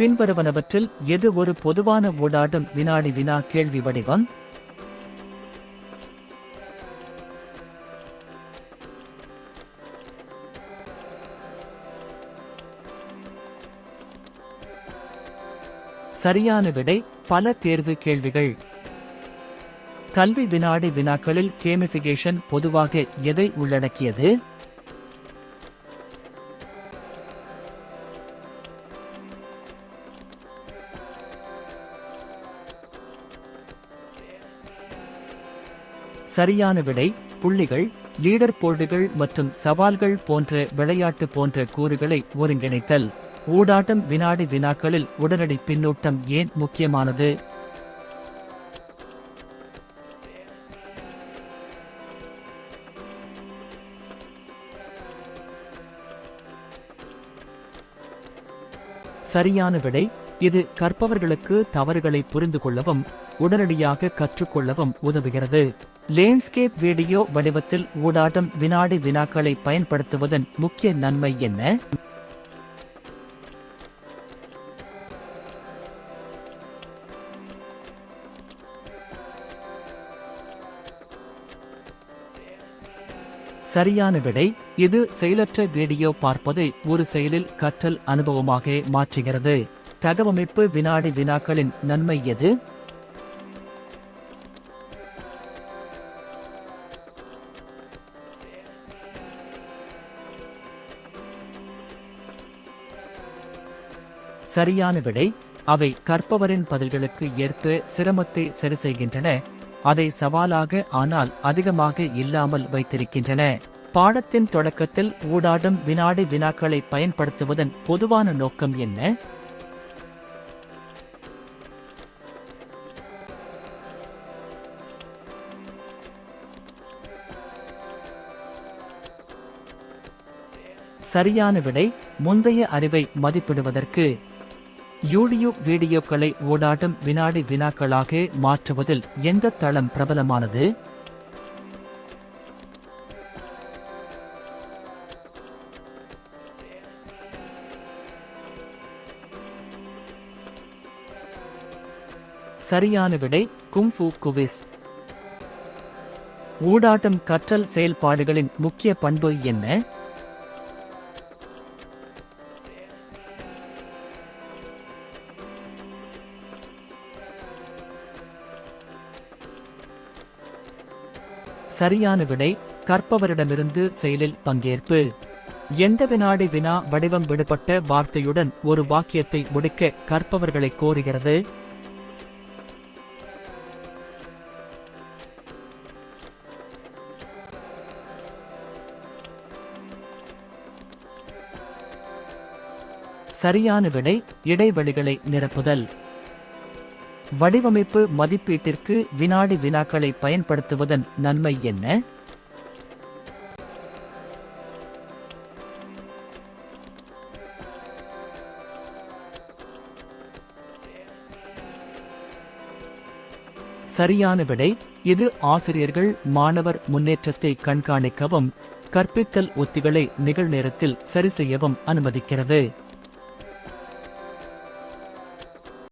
பின்வருவனவற்றில் எது ஒரு பொதுவான ஊடாடும்? வினாடி வினா கேள்வி வடிவம். சரியான விடை பல தேர்வு கேள்விகள். கல்வி வினாடி வினாக்களில் கேமிஃபிகேஷன் பொதுவாக எதை உள்ளடக்கியது? சரியான விடை புள்ளிகள் லீடர் போர்டுகள் மற்றும் சவால்கள் போன்ற விளையாட்டு போன்ற கூறுகளை ஒருங்கிணைத்தல். ஊடாட்டம் வினாடி வினாக்களில் உடனடி பின்னூட்டம் ஏன் முக்கியமானது? சரியான விடை இது கற்பவர்களுக்கு தவறுகளை புரிந்து கொள்ளவும் உடனடியாக கற்றுக்கொள்ளவும் உதவுகிறது. லேண்ட்ஸ்கேப் வீடியோ வடிவத்தில் ஊடாட்டம் வினாடி வினாக்களை பயன்படுத்துவதன் முக்கிய நன்மை என்ன? சரியான விடை இது செயலற்ற வீடியோ பார்ப்பதை ஒரு செயலில் கற்றல் அனுபவமாக மாற்றுகிறது. தகவமைப்பு வினாடி வினாக்களின் நன்மை எது? சரியான விடை அவை கற்பவரின் பதில்களுக்கு ஏற்ப சிரமத்தை சரி செய்கின்றன. அதை சவாலாக ஆனால் அதிகமாக இல்லாமல் வைத்திருக்கின்றன. பாடத்தின் தொடக்கத்தில் ஊடாடும் வினாடி வினாக்களை பயன்படுத்துவதன் பொதுவான நோக்கம் என்ன? சரியான விடை முந்தைய அறிவை மதிப்பிடுவதற்கு. யூடியூப் வீடியோக்களை ஊடாடும் வினாடி வினாக்களாக மாற்றுவதில் எந்த தளம் பிரபலமானது? சரியான விடை கும்ஃபு குவிஸ். ஊடாட்டம் கற்றல் செயல்பாடுகளின் முக்கிய பண்பு என்ன? சரியான விடை கற்பவரிடமிருந்து செயலில் பங்கேற்பு. எந்த வினாடி வினா வடிவம் விடுபட்ட வார்த்தையுடன் ஒரு வாக்கியத்தை முடிக்க கற்பவர்களை கோருகிறது? சரியான விடை இடைவெளிகளை நிரப்புதல். வடிவமைப்பு மதிப்பீட்டிற்கு வினாடி வினாக்களை பயன்படுத்துவதன் நன்மை என்ன? சரியான விடை இது ஆசிரியர்கள் மாணவர் முன்னேற்றத்தை கண்காணிக்கவும் கற்பித்தல் உத்திகளை நிகழ்நேரத்தில் சரி செய்யவும் அனுமதிக்கிறது.